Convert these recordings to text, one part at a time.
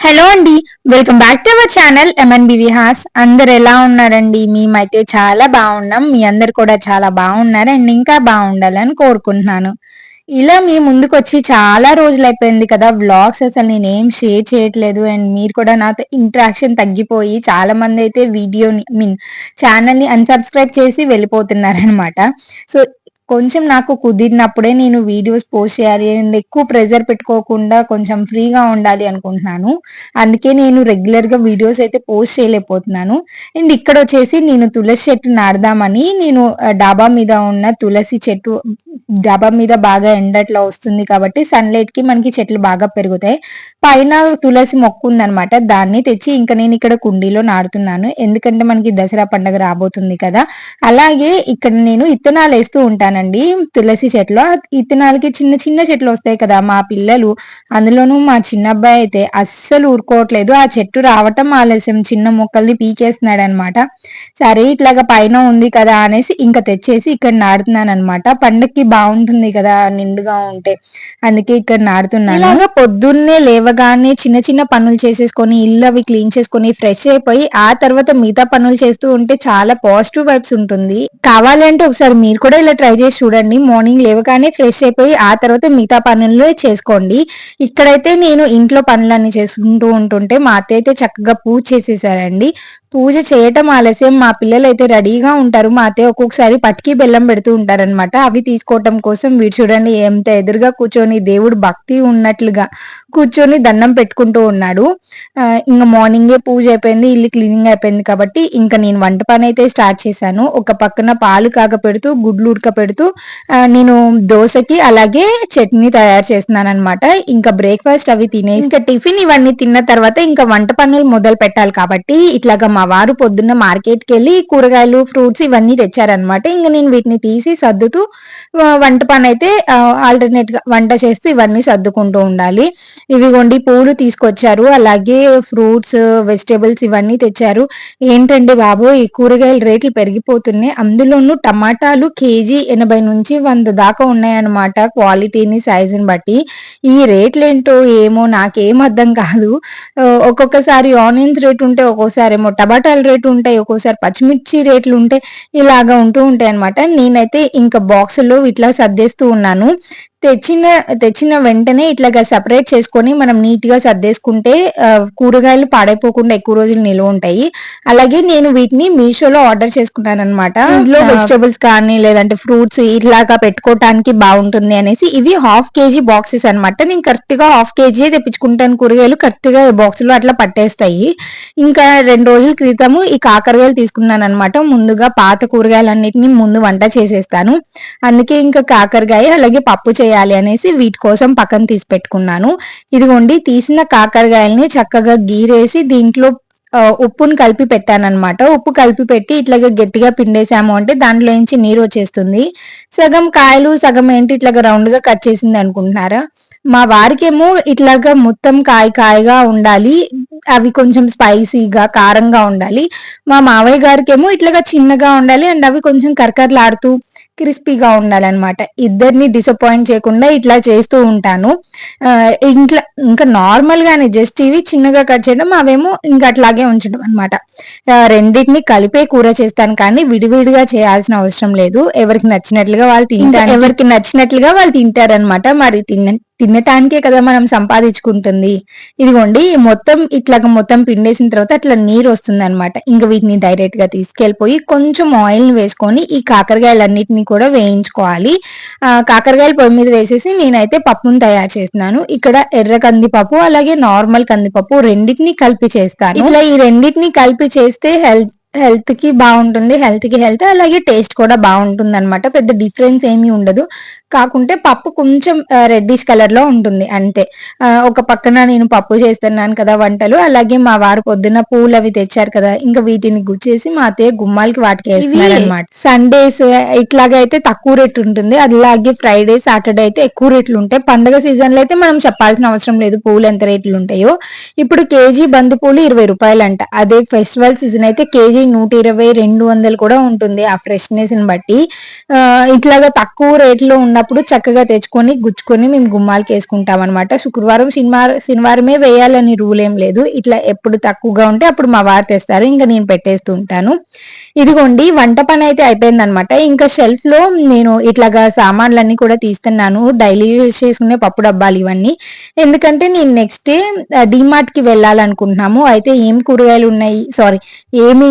Hello అండి. Welcome back to our channel MNB Vihas అందరు ఎలా ఉన్నారండి? మేమైతే చాలా బాగున్నాం. మీ అందరు కూడా చాలా బాగున్నారు అండ్ ఇంకా బాగుండాలని కోరుకుంటున్నాను. ఇలా మీ ముందుకు వచ్చి చాలా రోజులు అయిపోయింది కదా వ్లాగ్స్ అసలు నేనేం షేర్ చేయట్లేదు అండ్ మీరు కూడా నాతో ఇంట్రాక్షన్ తగ్గిపోయి చాలా మంది అయితే వీడియోని మీన్ ఛానల్ని అన్సబ్స్క్రైబ్ చేసి వెళ్ళిపోతున్నారనమాట సో కొంచెం నాకు కుదిరినప్పుడే నేను వీడియోస్ పోస్ట్ చేయాలి అండ్ ఎక్కువ ప్రెజర్ పెట్టుకోకుండా కొంచెం ఫ్రీగా ఉండాలి అనుకుంటున్నాను. అందుకే నేను రెగ్యులర్గా వీడియోస్ అయితే పోస్ట్ చేయలేకపోతున్నాను. అండ్ ఇక్కడ వచ్చేసి నేను తులసి చెట్టు నాడదామని నేను డాబా మీద ఉన్న తులసి చెట్టు డాబా మీద బాగా ఎండట్లో వస్తుంది కాబట్టి సన్లైట్కి మనకి చెట్లు బాగా పెరుగుతాయి. పైన తులసి మొక్కు ఉందనమాట దాన్ని తెచ్చి ఇంకా నేను ఇక్కడ కుండీలో నాడుతున్నాను ఎందుకంటే మనకి దసరా పండుగ రాబోతుంది కదా. అలాగే ఇక్కడ నేను ఇత్తనాలు వేస్తూ ఉంటాను అండి తులసి చెట్లు. ఇత్తనాలకి చిన్న చిన్న చెట్లు వస్తాయి కదా మా పిల్లలు. అందులోనూ మా చిన్న అబ్బాయి అయితే అస్సలు ఊరుకోవట్లేదు. ఆ చెట్టు రావటం ఆలస్యం. చిన్న మొక్కల్ని పీకేస్తున్నాడు అనమాట సరే ఇట్లాగా పైన ఉంది కదా అనేసి ఇంకా తెచ్చేసి ఇక్కడ నాడుతున్నాను అనమాట పండక్కి బాగుంటుంది కదా నిండుగా ఉంటే. అందుకే ఇక్కడ నాడుతున్నాను. ఇలాగా పొద్దున్నే లేవగానే చిన్న చిన్న పనులు చేసేసుకొని ఇల్లు అవి క్లీన్ చేసుకొని ఫ్రెష్ అయిపోయి ఆ తర్వాత మిగతా పనులు చేస్తూ ఉంటే చాలా పాజిటివ్ వైబ్స్ ఉంటుంది. కావాలంటే ఒకసారి మీరు కూడా ఇలా ట్రై చేసి చూడండి. మార్నింగ్ లేవగానే ఫ్రెష్ అయిపోయి ఆ తర్వాత మిగతా పనులు చేసుకోండి. ఇక్కడైతే నేను ఇంట్లో పనులన్నీ చేసుకుంటూ ఉంటుంటే మా అత్త అయితే చక్కగా పూజ చేసేసారండి. పూజ చేయటం ఆలస్యం. మా పిల్లలు అయితే రెడీగా ఉంటారు. మా అత్తయ్య ఒక్కొక్కసారి పట్టికి బెల్లం పెడుతూ ఉంటారనమాట అవి తీసుకోవటం కోసం వీడు చూడండి ఎంత ఎదురుగా కూర్చొని దేవుడు భక్తి ఉన్నట్లుగా కూర్చొని దండం పెట్టుకుంటూ ఉన్నాడు. ఇంకా మార్నింగే పూజ అయిపోయింది. ఇల్లు క్లీనింగ్ అయిపోయింది కాబట్టి ఇంకా నేను వంట పని అయితే స్టార్ట్ చేశాను. ఒక పక్కన పాలు కాగపెడుతూ గుడ్లు ఉడక పెడుతూ నేను దోశకి అలాగే చట్నీ తయారు చేస్తున్నాను అనమాట ఇంకా బ్రేక్ఫాస్ట్ అవి తినేసి ఇంకా టిఫిన్ ఇవన్నీ తిన్న తర్వాత ఇంకా వంట పనులు మొదలు పెట్టాలి కాబట్టి ఇట్లాగా మా వారు పొద్దున్న మార్కెట్కి వెళ్ళి కూరగాయలు ఫ్రూట్స్ ఇవన్నీ తెచ్చారనమాట ఇంకా నేను వీటిని తీసి సర్దుతూ వంట పని అయితే ఆల్టర్నేట్గా వంట చేస్తూ ఇవన్నీ సర్దుకుంటూ ఉండాలి. ఇవిగోండి పూలు తీసుకొచ్చారు. అలాగే ఫ్రూట్స్ వెజిటేబుల్స్ ఇవన్నీ తెచ్చారు. ఏంటండి బాబు ఈ కూరగాయల రేట్లు పెరిగిపోతున్నాయి. అందులోనూ టమాటాలు కేజీ ఎనభై నుంచి వంద దాకా ఉన్నాయన్నమాట క్వాలిటీని సైజుని బట్టి. ఈ రేట్లు ఏంటో ఏమో నాకేం అర్థం కాదు. ఒక్కొక్కసారి ఆనియన్స్ రేట్ ఉంటే ఒక్కోసారి ఏమో టమాటాల రేటు ఉంటాయి ఒక్కోసారి పచ్చిమిర్చి రేట్లు ఉంటాయి ఇలాగా ఉంటూ ఉంటాయి అనమాట నేనైతే ఇంకా బాక్స్లో ఇట్లా సర్దేస్తూ ఉన్నాను. తెచ్చిన తెచ్చిన వెంటనే ఇట్లాగా సెపరేట్ చేసుకొని మనం నీట్గా సర్దేసుకుంటే కూరగాయలు పాడైపోకుండా ఎక్కువ రోజులు నిల్వ ఉంటాయి. అలాగే నేను వీటిని మీషోలో ఆర్డర్ చేసుకున్నాను అనమాట ఇందులో వెజిటేబుల్స్ కానీ లేదంటే ఫ్రూట్స్ ఇట్లాగా పెట్టుకోవటానికి బాగుంటుంది అనేసి ఇవి హాఫ్ కేజీ బాక్సెస్ అనమాట నేను కరెక్ట్గా హాఫ్ కేజీ తెప్పించుకుంటాను కూరగాయలు కరెక్ట్గా బాక్స్లో అట్లా పట్టేస్తాయి. ఇంకా రెండు రోజుల క్రితము ఈ కాకరకాయలు తీసుకున్నాను అనమాట ముందుగా పాత కూరగాయలన్నిటిని ముందు వంట చేసేస్తాను. అందుకే ఇంకా కాకరకాయ అలాగే పప్పు చేయాలి చేయాలి అనేసి వీటి కోసం పక్కన తీసి పెట్టుకున్నాను. ఇదిగోండి తీసిన కాకరకాయల్ని చక్కగా గీరేసి దీంట్లో ఉప్పును కలిపి పెట్టానమాట ఉప్పు కలిపి పెట్టి ఇట్లాగా గట్టిగా పిండేసాము అంటే దాంట్లో నుంచి నీరు వచ్చేస్తుంది. సగం కాయలు సగం ఏంటి ఇట్లాగా రౌండ్గా కట్ చేసింది అనుకుంటున్నారా? మా వారికేమో ఇట్లాగా మొత్తం కాయ కాయగా ఉండాలి. అవి కొంచెం స్పైసీగా కారంగా ఉండాలి. మా మావయ్య గారికేమో ఇట్లాగా చిన్నగా ఉండాలి అండ్ అవి కొంచెం కరకరలాడుతూ క్రిస్పీగా ఉండాలన్నమాట. ఇద్దరిని డిసప్పాయింట్ చేయకుండా ఇట్లా చేస్తూ ఉంటాను. ఇంట్లో ఇంకా నార్మల్ గానే జస్ట్ ఇవి చిన్నగా కట్ చేయడం అవేమో ఇంకా అట్లాగే ఉంచడం అనమాట రెండింటిని కలిపే కూర చేస్తాను కానీ విడివిడిగా చేయాల్సిన అవసరం లేదు. ఎవరికి నచ్చినట్లుగా వాళ్ళు తింటారు. ఎవరికి నచ్చినట్లుగా వాళ్ళు తింటారనమాట మరి తిన్న తినటానికే కదా మనం సంపాదించుకుంటుంది. ఇదిగోండి మొత్తం ఇట్లా మొత్తం పిండేసిన తర్వాత అట్లా నీరు వస్తుంది అనమాట ఇంకా వీటిని డైరెక్ట్గా తీసుకెళ్ళిపోయి కొంచెం ఆయిల్ వేసుకొని ఈ కాకరకాయలన్నిటిని కూడా వేయించుకోవాలి. కాకరకాయలు పొయ్యి మీద వేసేసి నేనైతే పప్పును తయారు చేస్తున్నాను. ఇక్కడ ఎర్ర కందిపప్పు అలాగే నార్మల్ కందిపప్పు రెండింటిని కలిపి చేస్తాను. ఇట్లా ఈ రెండింటిని కలిపి చేస్తే హెల్త్ హెల్త్కి బాగుంటుంది హెల్త్కి హెల్త్ అలాగే టేస్ట్ కూడా బాగుంటుంది అనమాట పెద్ద డిఫరెన్స్ ఏమీ ఉండదు. కాకుంటే పప్పు కొంచెం రెడ్డిష్ కలర్లో ఉంటుంది అంతే. ఒక పక్కన నేను పప్పు చేస్తున్నాను కదా వంటలు అలాగే మా వారు పొద్దున్న పూలు అవి తెచ్చారు కదా ఇంకా వీటిని గుచ్చేసి మా అత్తయ్య గుమ్మాలకి వాటికి అనమాట సండేస్ ఇట్లాగైతే తక్కువ రేట్ ఉంటుంది అలాగే ఫ్రైడే సాటర్డే అయితే ఎక్కువ రేట్లు ఉంటాయి. పండుగ సీజన్లో అయితే మనం చెప్పాల్సిన అవసరం లేదు పూలు ఎంత రేట్లు ఉంటాయో. ఇప్పుడు కేజీ బంతి పూలు ఇరవై రూపాయలు అంట అదే ఫెస్టివల్ సీజన్ అయితే కేజీ కేజీ నూట ఇరవై రెండు వందలు కూడా ఉంటుంది ఆ ఫ్రెష్నెస్ని బట్టి. ఇట్లాగా తక్కువ రేట్లో ఉన్నప్పుడు చక్కగా తెచ్చుకొని గుచ్చుకొని మేము గుమ్మాలకి వేసుకుంటాం అనమాట శుక్రవారం శనివారం శనివారమే వేయాలని రూల్ ఏం లేదు. ఇట్లా ఎప్పుడు తక్కువగా ఉంటే అప్పుడు మా వారు తెస్తారు. ఇంకా నేను పెట్టేస్తూ ఉంటాను. ఇదిగోండి వంట పని అయితే అయిపోయింది అనమాట ఇంకా షెల్ఫ్లో నేను ఇట్లాగా సామాన్లన్నీ కూడా తీస్తున్నాను. డైలీ యూజ్ చేసుకునే పప్పు డబ్బాలు ఇవన్నీ. ఎందుకంటే నేను నెక్స్ట్ డే డిమార్ట్కి వెళ్ళాలనుకుంటున్నాము. అయితే ఏం కూరగాయలు ఉన్నాయి? సారీ ఏమి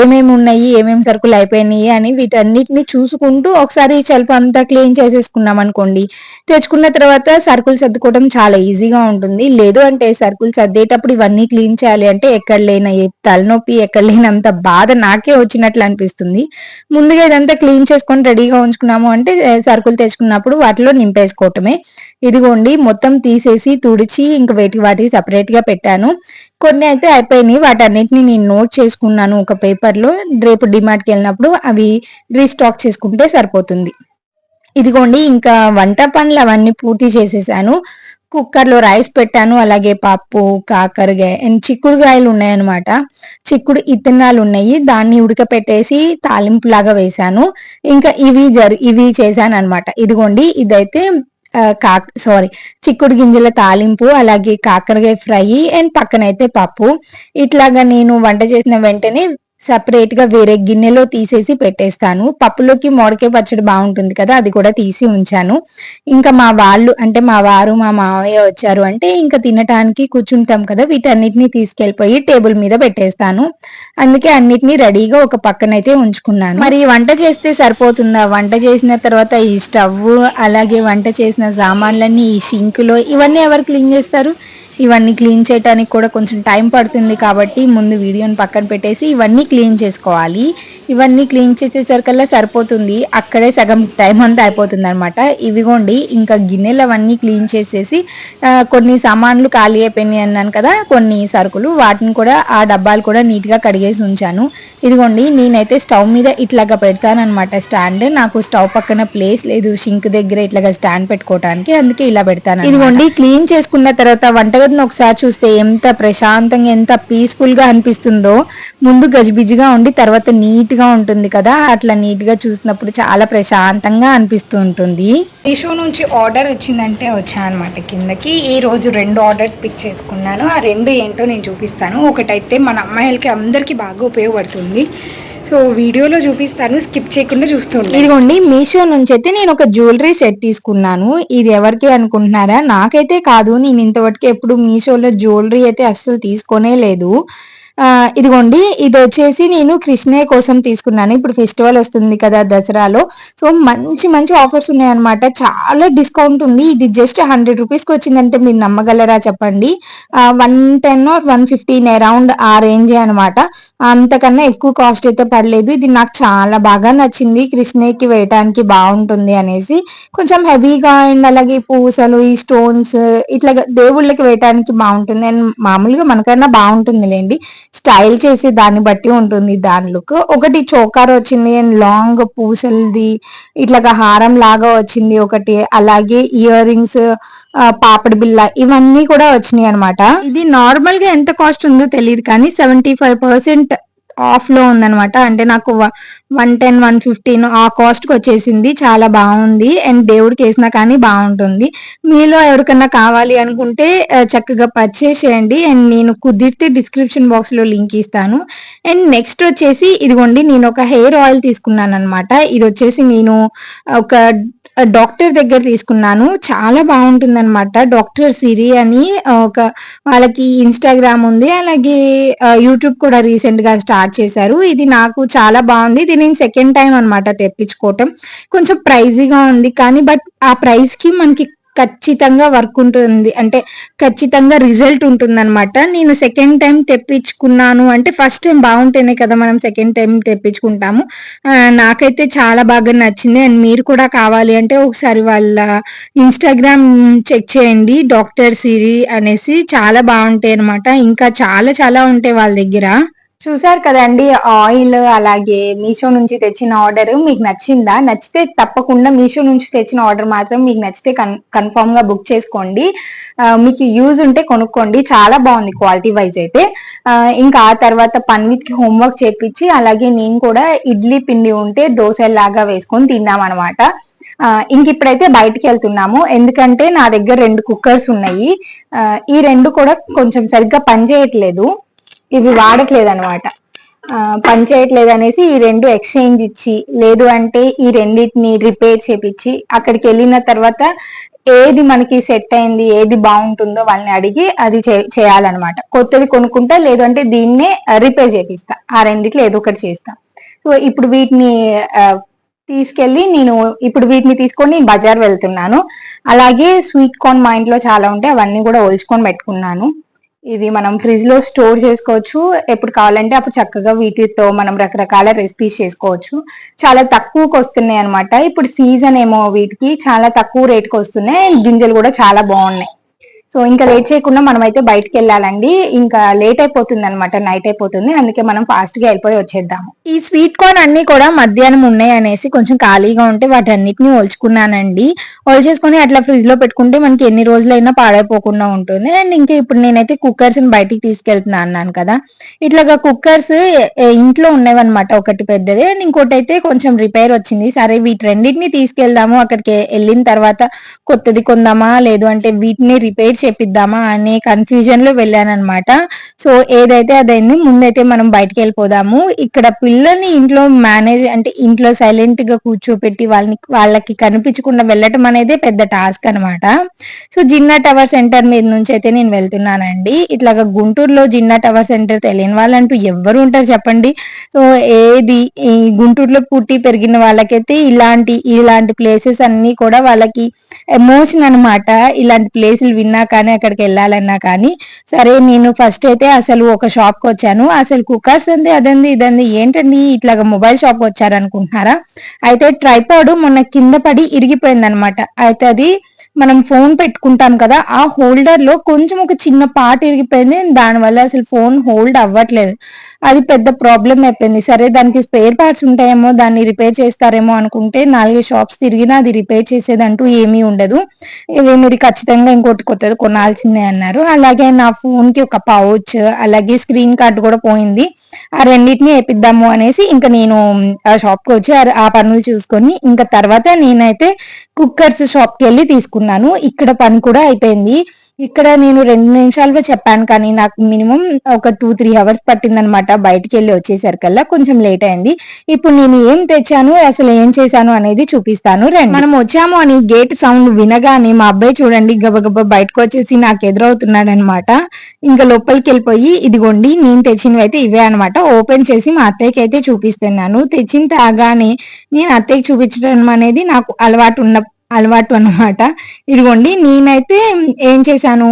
ఏమేమి ఉన్నాయి ఏమేమి సరుకులు అయిపోయినాయి అని వీటన్నిటిని చూసుకుంటూ ఒకసారి షెల్ఫ్ అంతా క్లీన్ చేసేసుకున్నాం అనుకోండి. తెచ్చుకున్న తర్వాత సరుకులు సర్దుకోవడం చాలా ఈజీగా ఉంటుంది. లేదు అంటే సరుకులు సర్దేటప్పుడు ఇవన్నీ క్లీన్ చేయాలి అంటే ఎక్కడ లేని తలనొప్పి ఎక్కడ లేనంత బాధ నాకే వచ్చినట్లు అనిపిస్తుంది. ముందుగా ఇదంతా క్లీన్ చేసుకొని రెడీగా ఉంచుకున్నాము అంటే సరుకులు తెచ్చుకున్నప్పుడు వాటిలో నింపేసుకోవటమే. ఇదిగోండి మొత్తం తీసేసి తుడిచి ఇంక వేటి వాటికి సపరేట్గా పెట్టాను. కొన్ని అయితే అయిపోయినాయి. వాటన్నిటిని నేను నోట్ చేసుకున్నాను ఒక పేపర్లో రేపు డిమార్ట్కి వెళ్ళినప్పుడు అవి రీస్టాక్ చేసుకుంటే సరిపోతుంది. ఇదిగోండి ఇంకా వంట పనులు అవన్నీ పూర్తి చేసేసాను. కుక్కర్లో రైస్ పెట్టాను అలాగే పప్పు కాకరకాయ అండ్ చిక్కుడుకాయలు ఉన్నాయన్నమాట. చిక్కుడు ఇత్తనాలు ఉన్నాయి. దాన్ని ఉడకపెట్టేసి తాలింపు లాగా వేశాను. ఇంకా ఇవి జరి ఇవి చేశాను అనమాట ఇదిగోండి ఇదైతే కా సారీ చిక్కుడు గింజల తాలింపు అలాగే కాకరకాయ ఫ్రై అండ్ పక్కనైతే పప్పు. ఇట్లాగా నేను వంట చేసిన వెంటనే సపరేట్గా వేరే గిన్నెలో తీసేసి పెట్టేస్తాను. పప్పులోకి మోడకే పచ్చడి బాగుంటుంది కదా అది కూడా తీసి ఉంచాను. ఇంకా మా వాళ్ళు అంటే మా వారు మా మావయ్య వచ్చారు అంటే ఇంకా తినటానికి కూర్చుంటాం కదా వీటన్నిటిని తీసుకెళ్ళిపోయి టేబుల్ మీద పెట్టేస్తాను. అందుకే అన్నిటినీ రెడీగా ఒక పక్కనైతే ఉంచుకున్నాను. మరి వంట చేస్తే సరిపోతుందా? వంట చేసిన తర్వాత ఈ స్టవ్ అలాగే వంట చేసిన సామాన్లన్నీ ఈ షింకులో ఇవన్నీ ఎవరు క్లీన్ చేస్తారు? ఇవన్నీ క్లీన్ చేయడానికి కూడా కొంచెం టైం పడుతుంది కాబట్టి ముందు వీడియోని పక్కన పెట్టేసి ఇవన్నీ క్లీన్ చేసుకోవాలి. ఇవన్నీ క్లీన్ చేసేసరికల్లా సరిపోతుంది. అక్కడే సగం టైం అంతా అయిపోతుంది అనమాట ఇవిగోండి ఇంకా గిన్నెలు అవన్నీ క్లీన్ చేసేసి కొన్ని సామాన్లు ఖాళీ అయిపోయినాయి అన్నాను కదా కొన్ని సరుకులు వాటిని కూడా ఆ డబ్బాలు కూడా నీట్గా కడిగేసి ఉంచాను. ఇదిగోండి నేనైతే స్టవ్ మీద ఇట్లాగా పెడతానమాట స్టాండ్. నాకు స్టవ్ పక్కన ప్లేస్ లేదు షింక్ దగ్గర ఇట్లాగా స్టాండ్ పెట్టుకోవడానికి అందుకే ఇలా పెడతాను ఇదిగోండి క్లీన్ చేసుకున్న తర్వాత వంటగదిని ఒకసారి చూస్తే ఎంత ప్రశాంతంగా ఎంత పీస్ఫుల్గా అనిపిస్తుందో. ముందు గజిబిజిగా ఉండి తర్వాత నీట్గా ఉంటుంది కదా. అట్లా నీట్గా చూసినప్పుడు చాలా ప్రశాంతంగా అనిపిస్తూ ఉంటుంది. మీషో నుంచి ఆర్డర్ వచ్చిందంటే వచ్చా అనమాట కిందకి. ఈ రోజు రెండు ఆర్డర్స్ పిక్ చేసుకున్నాను. ఆ రెండు ఏంటో నేను చూపిస్తాను. ఒకటైతే మన అమ్మాయిలకి అందరికీ బాగా ఉపయోగపడుతుంది. సో వీడియోలో చూపిస్తాను స్కిప్ చేయకుండా చూస్తుంది ఇదిగోండి మీషో నుంచి అయితే నేను ఒక జ్యువెలరీ సెట్ తీసుకున్నాను. ఇది ఎవరికి అనుకుంటున్నారా? నాకైతే కాదు. నేను ఇంతవరకు ఎప్పుడు మీషోలో జ్యువెలరీ అయితే అస్సలు తీసుకోనే లేదు. ఇదిగోండి ఇది వచ్చేసి నేను కృష్ణయ్య కోసం తీసుకున్నాను. ఇప్పుడు ఫెస్టివల్ వస్తుంది కదా దసరాలో. సో మంచి మంచి ఆఫర్స్ ఉన్నాయన్నమాట. చాలా డిస్కౌంట్ ఉంది. ఇది జస్ట్ హండ్రెడ్ రూపీస్కి వచ్చిందంటే మీరు నమ్మగలరా చెప్పండి. One ten or one fifteen around ఆ రేంజ్ అనమాట అంతకన్నా ఎక్కువ కాస్ట్ అయితే పడలేదు. ఇది నాకు చాలా బాగా నచ్చింది. కృష్ణయ్యకి వేయటానికి బాగుంటుంది అనేసి. కొంచెం హెవీగా అండ్ అలాగే పూసలు ఈ స్టోన్స్ ఇట్లా దేవుళ్ళకి వేయటానికి బాగుంటుంది. అండ్ మామూలుగా మనకన్నా బాగుంటుందిలేండి. స్టైల్ చేసి దాన్ని బట్టి ఉంటుంది దాని లుక్. ఒకటి చోకార్ వచ్చింది అండ్ లాంగ్ పూసలది ఇట్లాగా హారం లాగా వచ్చింది ఒకటి. అలాగే ఇయర్ రింగ్స్ పాపడి బిల్ల ఇవన్నీ కూడా వచ్చినాయి అనమాట ఇది నార్మల్గా ఎంత కాస్ట్ ఉందో తెలియదు కానీ సెవెంటీ ఫైవ్ పర్సెంట్ ఆఫ్లో ఉందనమాట అంటే నాకు వన్ టెన్ వన్ ఫిఫ్టీన్ ఆ కాస్ట్కి వచ్చేసింది. చాలా బాగుంది. అండ్ దేవుడికి వేసినా కానీ బాగుంటుంది. మీలో ఎవరికన్నా కావాలి అనుకుంటే చక్కగా పర్చేస్ చేయండి. అండ్ నేను కుదిరితే డిస్క్రిప్షన్ బాక్స్లో లింక్ ఇస్తాను. అండ్ నెక్స్ట్ వచ్చేసి ఇదిగోండి నేను ఒక హెయిర్ ఆయిల్ తీసుకున్నాను అనమాట ఇది వచ్చేసి నేను ఒక డాక్టర్ దగ్గర తీసుకున్నాను. చాలా బాగుంటుంది అనమాట డాక్టర్ సిరి అని ఒక వాళ్ళకి ఇన్స్టాగ్రామ్ ఉంది. అలాగే యూట్యూబ్ కూడా రీసెంట్గా స్టార్ట్ చేశారు. ఇది నాకు చాలా బాగుంది. ఇది నేను సెకండ్ టైం అనమాట తెప్పించుకోవటం. కొంచెం ప్రైజీగా ఉంది కానీ బట్ ఆ ప్రైస్కి మనకి ఖచ్చితంగా వర్క్ ఉంటుంది. అంటే ఖచ్చితంగా రిజల్ట్ ఉంటుంది అనమాట నేను సెకండ్ టైం తెప్పించుకున్నాను అంటే ఫస్ట్ టైం బాగుంటేనే కదా మనం సెకండ్ టైం తెప్పించుకుంటాము. నాకైతే చాలా బాగా నచ్చింది. అండ్ మీరు కూడా కావాలి అంటే ఒకసారి వాళ్ళ ఇన్స్టాగ్రామ్ చెక్ చేయండి. డాక్టర్ సిరి అనేసి చాలా బాగుంటాయి అనమాట ఇంకా చాలా చాలా ఉంటాయి వాళ్ళ దగ్గర. చూసారు కదండి ఆయిల్ అలాగే మీషో నుంచి తెచ్చిన ఆర్డర్ మీకు నచ్చిందా? నచ్చితే తప్పకుండా మీషో నుంచి తెచ్చిన ఆర్డర్ మాత్రం మీకు నచ్చితే కన్ఫర్మ్గా బుక్ చేసుకోండి. మీకు యూజ్ ఉంటే కొనుక్కోండి. చాలా బాగుంది క్వాలిటీ వైజ్ అయితే. ఇంకా ఆ తర్వాత పన్విత్కి హోంవర్క్ చేపించి అలాగే నేను కూడా ఇడ్లీ పిండి ఉంటే దోశలాగా వేసుకొని తిన్నాం అనమాట ఇంక ఇప్పుడైతే బయటికి వెళ్తున్నాము. ఎందుకంటే నా దగ్గర రెండు కుక్కర్స్ ఉన్నాయి. ఈ రెండు కూడా కొంచెం సరిగ్గా పనిచేయట్లేదు. ఇవి వాడట్లేదు అనమాట పనిచేయట్లేదు అనేసి ఈ రెండు ఎక్స్చేంజ్ ఇచ్చి లేదు అంటే ఈ రెండింటిని రిపేర్ చేపించి అక్కడికి వెళ్ళిన తర్వాత ఏది మనకి సెట్ అయింది ఏది బాగుంటుందో వాళ్ళని అడిగి అది చేయాలన్నమాట. కొత్తది కొనుక్కుంటా లేదు అంటే దీన్నే రిపేర్ చేపిస్తా. ఆ రెండిట్లో ఏదో ఒకటి చేస్తా. సో ఇప్పుడు వీటిని తీసుకెళ్ళి నేను ఇప్పుడు వీటిని తీసుకొని నేను బజార్ వెళ్తున్నాను. అలాగే స్వీట్ కార్న్ మా ఇంట్లో చాలా ఉంటాయి అవన్నీ కూడా ఒలుచుకొని పెట్టుకున్నాను. ఇవి మనం ఫ్రిడ్జ్లో స్టోర్ చేసుకోవచ్చు. ఎప్పుడు కావాలంటే అప్పుడు చక్కగా వీటితో మనం రకరకాల రెసిపీస్ చేసుకోవచ్చు. చాలా తక్కువకి వస్తున్నాయి అనమాట ఇప్పుడు సీజన్ ఏమో వీటికి. చాలా తక్కువ రేట్కి వస్తున్నాయి. గింజలు కూడా చాలా బాగున్నాయి. సో ఇంకా లేట్ చేయకుండా మనం అయితే బయటకు వెళ్ళాలండి ఇంకా లేట్ అయిపోతుంది అనమాట నైట్ అయిపోతుంది. అందుకే మనం ఫాస్ట్గా వెళ్ళిపోయి వచ్చేద్దాము. ఈ స్వీట్ కార్న్ అన్ని కూడా మధ్యాహ్నం ఉన్నాయి అనేసి కొంచెం ఖాళీగా ఉంటే వాటన్నిటిని ఒల్చుకున్నానండి. ఒల్చేసుకుని అట్లా ఫ్రిడ్జ్లో పెట్టుకుంటే మనకి ఎన్ని రోజులైనా పాడైపోకుండా ఉంటుంది. అండ్ ఇంకా ఇప్పుడు నేనైతే కుక్కర్స్ని బయటికి తీసుకెళ్తున్నా అన్నాను కదా. ఇట్లాగా కుక్కర్స్ ఇంట్లో ఉన్నవన్నమాట ఒకటి పెద్దది. అండ్ ఇంకోటి అయితే కొంచెం రిపేర్ వచ్చింది. సరే వీటి రెండింటిని తీసుకెళ్దాము. అక్కడికి వెళ్ళిన తర్వాత కొత్తది కొందామా లేదు అంటే వీటిని రిపేర్ చేపిద్దామా అనే కన్ఫ్యూజన్లో వెళ్ళాను అనమాట సో ఏదైతే అదైంది ముందైతే మనం బయటికి వెళ్ళిపోదాము. ఇక్కడ పిల్లల్ని ఇంట్లో మేనేజ్ అంటే ఇంట్లో సైలెంట్గా కూర్చోపెట్టి వాళ్ళని వాళ్ళకి కనిపించకుండా వెళ్ళటం అనేది పెద్ద టాస్క్ అన్నమాట. సో జిన్నా టవర్ సెంటర్ మీద నుంచి అయితే నేను వెళ్తున్నానండి. ఇట్లాగా గుంటూరులో జిన్నా టవర్ సెంటర్ తెలియని వాళ్ళంటూ ఎవరు ఉంటారు చెప్పండి. సో ఏది ఈ గుంటూరులో పుట్టి పెరిగిన వాళ్ళకైతే ఇలాంటి ఇలాంటి ప్లేసెస్ అన్ని కూడా వాళ్ళకి ఎమోషన్ అనమాట ఇలాంటి ప్లేసులు విన్నా కానీ అక్కడికి వెళ్ళాలన్నా కానీ సరే నేను ఫస్ట్ అయితే అసలు ఒక షాప్కి వచ్చాను. అసలు కుక్కర్స్ అంది అదంది ఇదంది ఏంటండి? ఇట్లా మొబైల్ షాప్ వచ్చారు అనుకుంటున్నారా అయితే ట్రైపాడ్ మొన్న కింద పడి ఇరిగిపోయిందనమాట. అయితే అది మనం ఫోన్ పెట్టుకుంటాం కదా ఆ హోల్డర్లో కొంచెం ఒక చిన్న పార్ట్ ఇరిగిపోయింది. దానివల్ల అసలు ఫోన్ హోల్డ్ అవ్వట్లేదు. అది పెద్ద ప్రాబ్లం అయిపోయింది. సరే దానికి స్పేర్ పార్ట్స్ ఉంటాయేమో దాన్ని రిపేర్ చేస్తారేమో అనుకుంటే నాలుగు షాప్స్ తిరిగినా అది రిపేర్ చేసేదంటూ ఏమీ ఉండదు. ఇవి మీరు ఖచ్చితంగా ఇంకోటి కొత్తది కొనాల్సిందే అన్నారు. అలాగే నా ఫోన్కి ఒక పౌచ్ అలాగే స్క్రీన్ కార్డ్ కూడా పోయింది. ఆ రెండింటిని వేపిద్దాము అనేసి ఇంకా నేను ఆ షాప్కి వచ్చి ఆ- ఆ పనులు చూసుకొని ఇంకా తర్వాత నేనైతే కుక్కర్స్ షాప్కి వెళ్ళి తీసుకున్నాను ఇక్కడ పని కూడా అయిపోయింది. ఇక్కడ నేను రెండు నిమిషాలుగా చెప్పాను కానీ నాకు మినిమం ఒక టూ త్రీ అవర్స్ పట్టిందనమాట. బయటికి వెళ్ళి వచ్చేసరికల్లా కొంచెం లేట్ అయింది. ఇప్పుడు నేను ఏం తెచ్చాను అసలు ఏం చేశాను అనేది చూపిస్తాను. రండి. మనం వచ్చాము అని గేట్ సౌండ్ వినగానే మా అబ్బాయి చూడండి గబగబ బయటకు వచ్చేసి నాకు ఎదురవుతున్నాడు అనమాట ఇంకా లోపలికి వెళ్ళిపోయి ఇదిగోండి నేను తెచ్చినవి అయితే ఇవే అనమాట. ఓపెన్ చేసి మా అత్తయ్యకి అయితే చూపిస్తున్నాను. తెచ్చిన తాగానే నేను అత్తయ్యకి చూపించడం అనేది నాకు అలవాటు ఉన్న అలవాటు అన్నమాట. ఇదిగోండి నేనైతే ఏం చేశాను?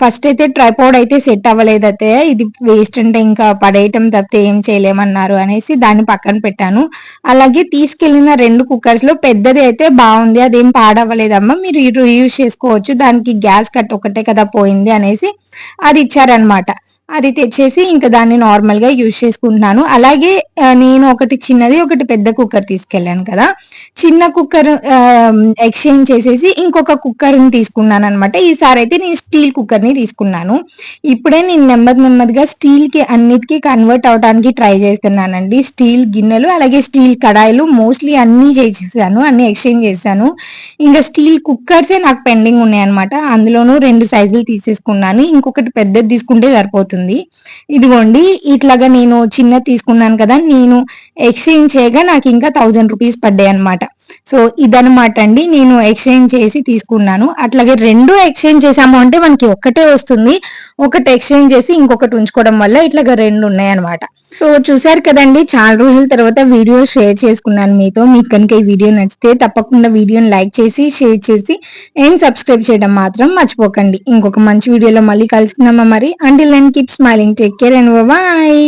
ఫస్ట్ అయితే ట్రైపాడ్ అయితే సెట్ అవ్వలేదు అయితే ఇది వేస్ట్ అంటే ఇంకా పడేయటం తప్పితే ఏం చేయలేమన్నారు అనేసి దాన్ని పక్కన పెట్టాను. అలాగే తీసుకెళ్ళిన రెండు కుక్కర్స్లో పెద్దది అయితే బాగుంది. అదేం పాడవ్వలేదమ్మా. మీరు యూజ్ చేసుకోవచ్చు. దానికి గ్యాస్ కట్ ఒకటే కదా పోయింది అనేసి అది ఇచ్చారనమాట అది తెచ్చేసి ఇంకా దాన్ని నార్మల్గా యూజ్ చేసుకుంటున్నాను. అలాగే నేను ఒకటి చిన్నది ఒకటి పెద్ద కుక్కర్ తీసుకెళ్ళాను కదా. చిన్న కుక్కర్ ఎక్స్చేంజ్ చేసేసి ఇంకొక కుక్కర్ని తీసుకున్నాను అనమాట ఈసారి అయితే నేను స్టీల్ కుక్కర్ని తీసుకున్నాను. ఇప్పుడే నేను నెమ్మది నెమ్మదిగా స్టీల్కి అన్నిటికీ కన్వర్ట్ అవడానికి ట్రై చేస్తున్నానండి. స్టీల్ గిన్నెలు అలాగే స్టీల్ కడాయిలు మోస్ట్లీ అన్ని చేసేసాను అన్ని ఎక్స్చేంజ్ చేశాను ఇంకా స్టీల్ కుక్కర్సే నాకు పెండింగ్ ఉన్నాయి అనమాట అందులోనూ రెండు సైజులు తీసేసుకున్నాను. ఇంకొకటి పెద్దది తీసుకుంటే సరిపోతుంది. ఇదిగోండి ఇట్లాగా నేను చిన్నది తీసుకున్నాను కదా నేను ఎక్స్చేంజ్ చేయగా నాకు ఇంకా థౌజండ్ రూపీస్ పడ్డాయి అనమాట సో ఇదనమాట అండి నేను ఎక్స్చేంజ్ చేసి తీసుకున్నాను. అట్లాగే రెండు ఎక్స్చేంజ్ చేసాము అంటే మనకి ఒక్కటే వస్తుంది. ఒకటి ఎక్స్చేంజ్ చేసి ఇంకొకటి ఉంచుకోవడం వల్ల ఇట్లాగా రెండు ఉన్నాయి అనమాట సో చూసారు కదండి చాలా రోజుల తర్వాత వీడియో షేర్ చేసుకున్నాను మీతో. మీకు కనుక ఈ వీడియో నచ్చితే తప్పకుండా వీడియోని లైక్ చేసి షేర్ చేసి అండ్ సబ్స్క్రైబ్ చేయడం మాత్రం మర్చిపోకండి. ఇంకొక మంచి వీడియోలో మళ్ళీ కలుసుకున్నామా మరి. Until and keep smiling take care and bye